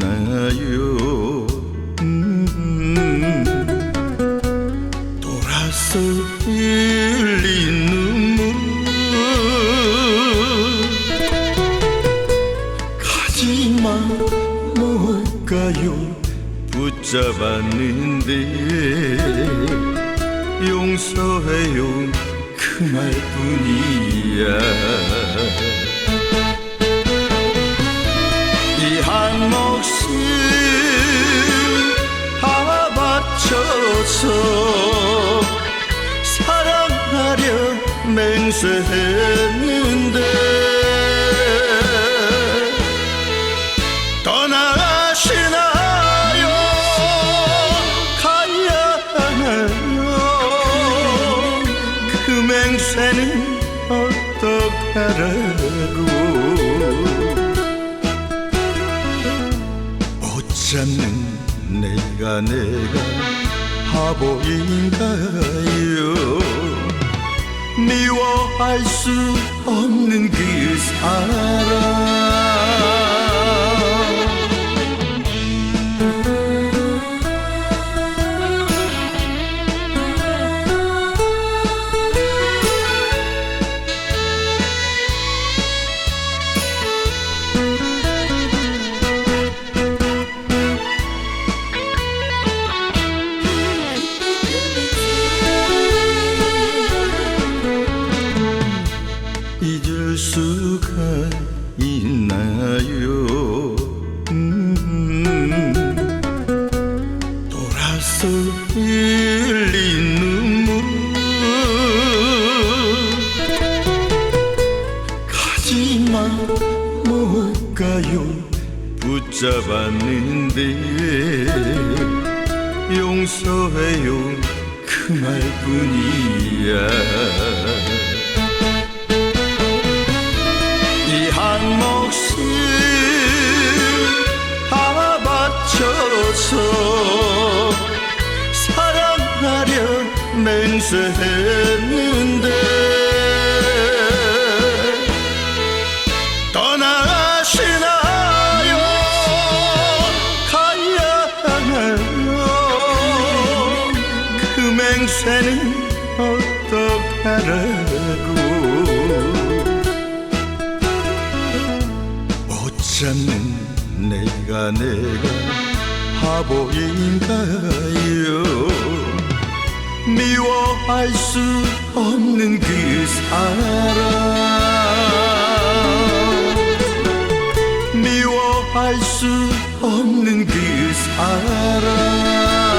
있나요. 음. 돌아서 흘린 눈물. 가지마 뭘까요? 붙잡았는데. 용서해요. 그 말뿐이야. 맹세했는데 떠나시나요? 가야 하나요? 그 맹세는 어떡하라고? 어쩌면 내가 내가 바보인가요 미워할 수 없는 그 사람 못 가요? 붙잡았는데 용서해요. 그 말뿐이야. 이 한 몫을 다 바쳐서 사랑하려 맹세했는데 그 맹세는 어떡하라고. 어쩌면 내가 내가 바보인가요? 미워할 수 없는 그 사람. 미워할 수 없는 그 사람